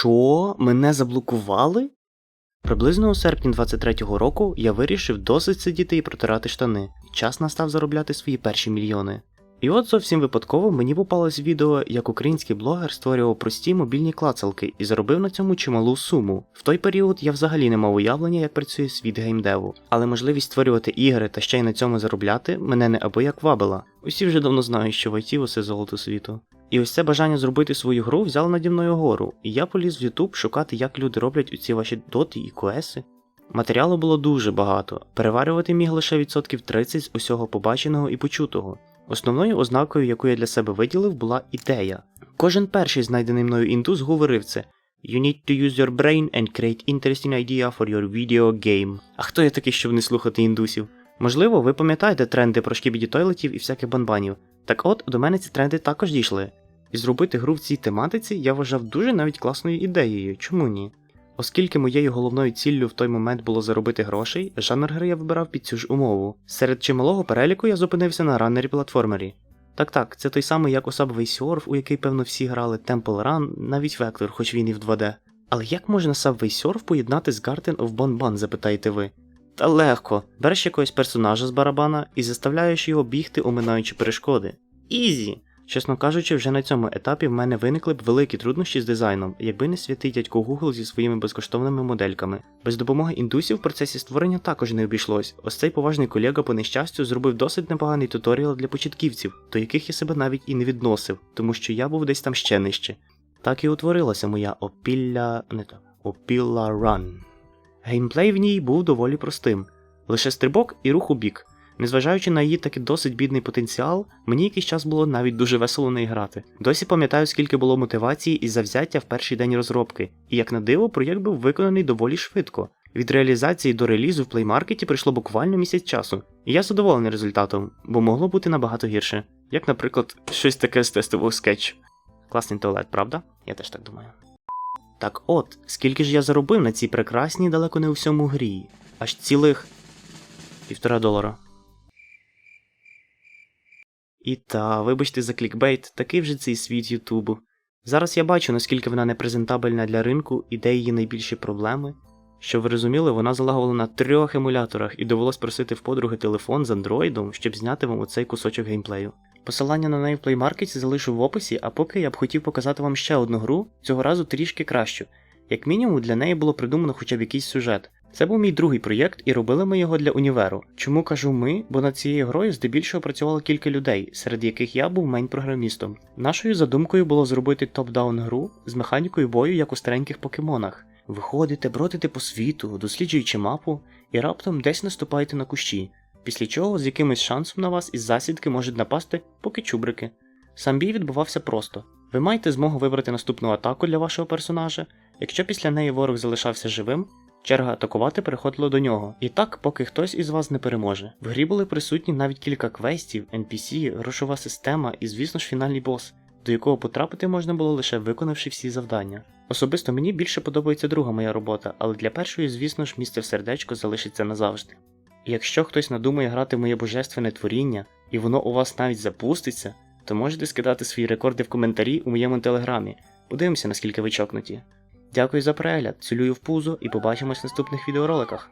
Що? Мене заблокували? Приблизно у серпні 23-го року я вирішив досить сидіти і протирати штани. Час настав заробляти свої перші мільйони. І от зовсім випадково мені попалось відео, як український блогер створював прості мобільні клацалки і заробив на цьому чималу суму. В той період я взагалі не мав уявлення, як працює світ геймдеву, але можливість створювати ігри та ще й на цьому заробляти мене неабияк вабила. Усі вже давно знають, що в IT усе золото світу. І ось це бажання зробити свою гру взяло наді мною гору, і я поліз в YouTube шукати, як люди роблять оці ваші доти і квеси. Матеріалу було дуже багато, переварювати міг лише відсотків 30 з усього побаченого і почутого. Основною ознакою, яку я для себе виділив, була ідея. Кожен перший знайдений мною індус говорив це You need to use your brain and create interesting idea for your video game. А хто я такий, щоб не слухати індусів? Можливо, ви пам'ятаєте тренди про шкібіді тойлетів і всяких банбанів. Так от, до мене ці тренди також дійшли. І зробити гру в цій тематиці я вважав дуже навіть класною ідеєю, чому ні? Оскільки моєю головною ціллю в той момент було заробити грошей, жанр гри я вибирав під цю ж умову. Серед чималого переліку я зупинився на раннері платформері. Так так, це той самий як особовий Surf, у який, певно, всі грали Temple Run, навіть Vector, хоч він і в 2D. Але як можна Subway Surf поєднати з Garden of Bonbon, запитаєте ви? Та легко, береш якогось персонажа з барабана і заставляєш його бігти, оминаючи перешкоди. Ізі! Чесно кажучи, вже на цьому етапі в мене виникли б великі труднощі з дизайном, якби не святий дядько Google зі своїми безкоштовними модельками. Без допомоги індусів в процесі створення також не обійшлось. Ось цей поважний колега по нещастю зробив досить непоганий туторіал для початківців, до яких я себе навіть і не відносив, тому що я був десь там ще нижче. Так і утворилася моя опілля. не то, опілла Run. Геймплей в ній був доволі простим: лише стрибок і рух у бік. Незважаючи на її таки досить бідний потенціал, мені якийсь час було навіть дуже весело неї грати. Досі пам'ятаю, скільки було мотивації і завзяття в перший день розробки, і як на диво, проєкт був виконаний доволі швидко. Від реалізації до релізу в плеймаркеті прийшло буквально місяць часу, і я задоволений результатом, бо могло бути набагато гірше. Як, наприклад, щось таке з тестового скетчу. Класний туалет, правда? Я теж так думаю. Так от, скільки ж я заробив на цій прекрасній далеко не у всьому грі, аж цілих півтора долара. І та, вибачте за клікбейт, такий вже цей світ Ютубу. Зараз я бачу, наскільки вона непрезентабельна для ринку і де її найбільші проблеми. Щоб ви розуміли, вона залагувала на трьох емуляторах і довелось просити в подруги телефон з андроїдом, щоб зняти вам оцей кусочок геймплею. Посилання на неї в плеймаркеті залишу в описі, а поки я б хотів показати вам ще одну гру, цього разу трішки кращу. Як мінімум, для неї було придумано хоча б якийсь сюжет. Це був мій другий проєкт, і робили ми його для універу. Чому кажу ми? Бо над цією грою здебільшого працювало кілька людей, серед яких я був мейн-програмістом. Нашою задумкою було зробити топ-даун гру з механікою бою, як у стареньких покемонах. Виходите, бродите по світу, досліджуючи мапу, і раптом десь наступаєте на кущі, після чого з якимось шансом на вас із засідки можуть напасти поки чубрики. Сам бій відбувався просто. Ви маєте змогу вибрати наступну атаку для вашого персонажа. Якщо після неї ворог залишався живим, черга атакувати переходила до нього. І так, поки хтось із вас не переможе. В грі були присутні навіть кілька квестів, NPC, грошова система і, звісно ж, фінальний бос, до якого потрапити можна було лише виконавши всі завдання. Особисто мені більше подобається друга моя робота, але для першої, звісно ж, місце в сердечко залишиться назавжди. Якщо хтось надумає грати в моє божественне творіння, і воно у вас навіть запуститься, то можете скидати свої рекорди в коментарі у моєму телеграмі. Подивимося, наскільки ви чокнуті. Дякую за перегляд, цілюю в пузо і побачимось в наступних відеороликах.